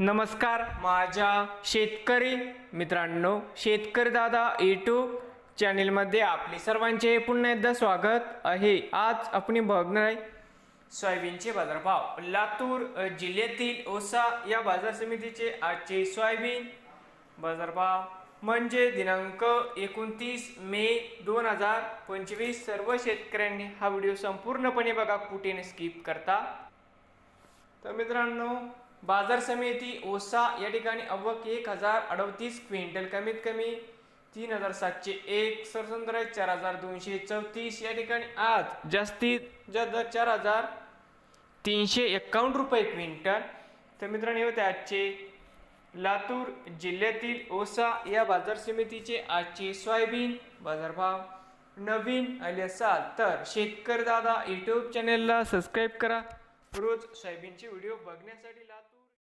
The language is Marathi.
नमस्कार माझ्या शेतकरी मित्रांनो शेतकरी दादा यूट्यूब चॅनेलमध्ये आपले सर्वांचे पुन्हा एकदा स्वागत आहे. आज आपण बघणार आहे सोयाबीनचे बाजारभाव. लातूर जिल्ह्यातील ओसा या बाजार समितीचे आजचे सोयाबीन बाजारभाव म्हणजे दिनांक एकोणतीस मे दोन हजार पंचवीस. सर्व शेतकऱ्यांनी हा व्हिडिओ संपूर्णपणे बघा कुठे स्किप करता. तर मित्रांनो बाजार समिती ओसा या ठिकाणी अवक एक हजार अडतीस क्विंटल कमीत कमी तीन हजार सातशे एक सरसंद्र चार हजार दोनशे चौतीस या ठिकाणी आज जास्तीत जास्त चार हजार तीनशे एक्कावन्न रुपये क्विंटल. तर मित्रांनो हे होते आजचे लातूर जिल्ह्यातील ओसा या बाजार समितीचे आजचे सोयाबीन बाजारभाव. नवीन आले असाल तर शेतकरी दादा यूट्यूब चॅनेलला सबस्क्राईब करा. रोज सोयाबीनचे व्हिडिओ बघण्यासाठी लातूर